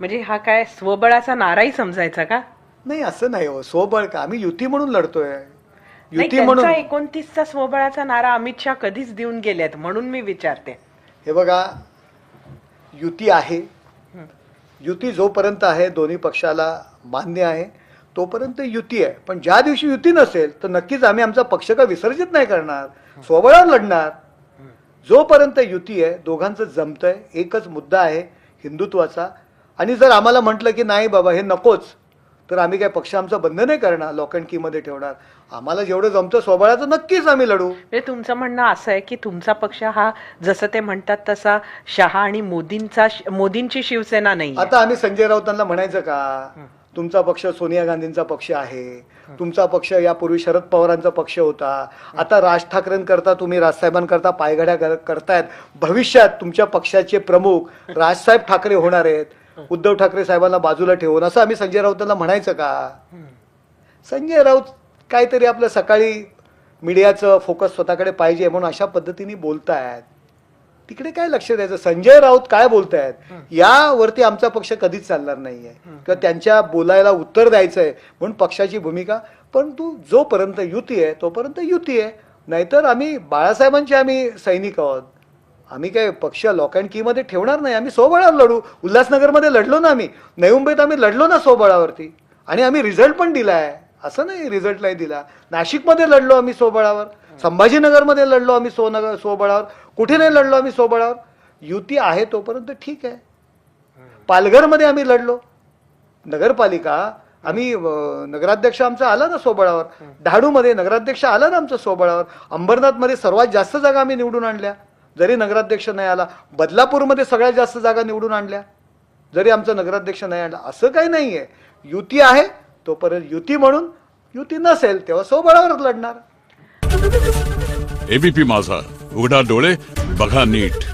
म्हणजे हा काय स्वबळाचा नाराही समजायचा का? नाही असं नाही हो. स्वबळ का? आम्ही युती म्हणून लढतोय. युती म्हणून एकोणतीसचा स्वबळाचा नारा अमित शहा कधीच देऊन गेलेत म्हणून मी विचारते. हे बघा युती आहे. युती जोपर्यंत आहे दोन्ही पक्षाला मान्य आहे तोपर्यंत युती आहे. पण ज्या दिवशी युती नसेल तर नक्कीच आम्ही आमचा पक्ष का विसर्जित नाही करणार? स्वबळावर लढणार? जोपर्यंत युती आहे दोघांचं जमतंय. एकच मुद्दा आहे हिंदुत्वाचा. आणि जर आम्हाला म्हटलं की नाही बाबा हे नकोच तर आम्ही काय पक्ष आमचा बंद नाही करणार लॉक अँड कीमध्ये ठेवणार. आम्हाला जेवढं जमतं स्वबळाचं नक्कीच आम्ही लढू. म्हणजे तुमचं म्हणणं असं आहे की तुमचा पक्ष हा जसं ते म्हणतात तसा शहा आणि मोदींचा मोदींची शिवसेना नाही आता आम्ही संजय राऊतांना म्हणायचं का? तुमचा पक्ष सोनिया गांधींचा पक्ष आहे. तुमचा पक्ष यापूर्वी शरद पवारांचा पक्ष होता. आता राज ठाकरेंकरता तुम्ही राजसाहेबांकरता पायघड्या कर- करतायत. भविष्यात तुमच्या पक्षाचे प्रमुख राजसाहेब ठाकरे होणार आहेत. उद्धव ठाकरे साहेबांना बाजूला ठेवून असं आम्ही संजय राऊतांना म्हणायचं का? संजय राऊत काहीतरी आपलं सकाळी मीडियाचं फोकस स्वतःकडे पाहिजे म्हणून अशा पद्धतीने बोलतायत. तिकडे काय लक्ष द्यायचं? संजय राऊत काय बोलतायत? यावरती आमचा पक्ष कधीच चालणार नाहीये. किंवा त्यांच्या बोलायला उत्तर द्यायचंय म्हणून पक्षाची भूमिका पण तू जोपर्यंत युती आहे तोपर्यंत युती आहे नाहीतर आम्ही बाळासाहेबांचे आम्ही सैनिक आहोत. आम्ही काय पक्ष लॉक अँड कीमध्ये ठेवणार नाही. आम्ही सोबळावर लढू. उल्हासनगरमध्ये लढलो ना आम्ही. नवी मुंबईत आम्ही लढलो ना सोबळावरती आणि आम्ही रिझल्ट पण दिलाय. असं नाही रिझल्ट नाही दिला. नाशिकमध्ये लढलो आम्ही सोबळावर संभाजीनगरमध्ये लढलो आम्ही सोनगर सोबळावर कुठे नाही लढलो आम्ही सोबळावर युती आहे तोपर्यंत ठीक आहे. पालघरमध्ये आम्ही लढलो. नगरपालिका आम्ही नगराध्यक्ष आमचा आला ना सोबळावर डहाणूमध्ये नगराध्यक्ष आला ना आमचा सोबळावर अंबरनाथमध्ये सर्वात जास्त जागा आम्ही निवडून आणल्या. जरी नगराध्यक्ष नाही आला बदलापूरमध्ये सगळ्यात जास्त जागा निवडून आणल्या. जरी आमचा नगराध्यक्ष नाही आला असं काही नाही आहे युती आहे तोपर्यंत युती म्हणून युती नसेल तेव्हा सोबळावरच लढणार. एबीपी माझा उघडा डोळे बघा नीट.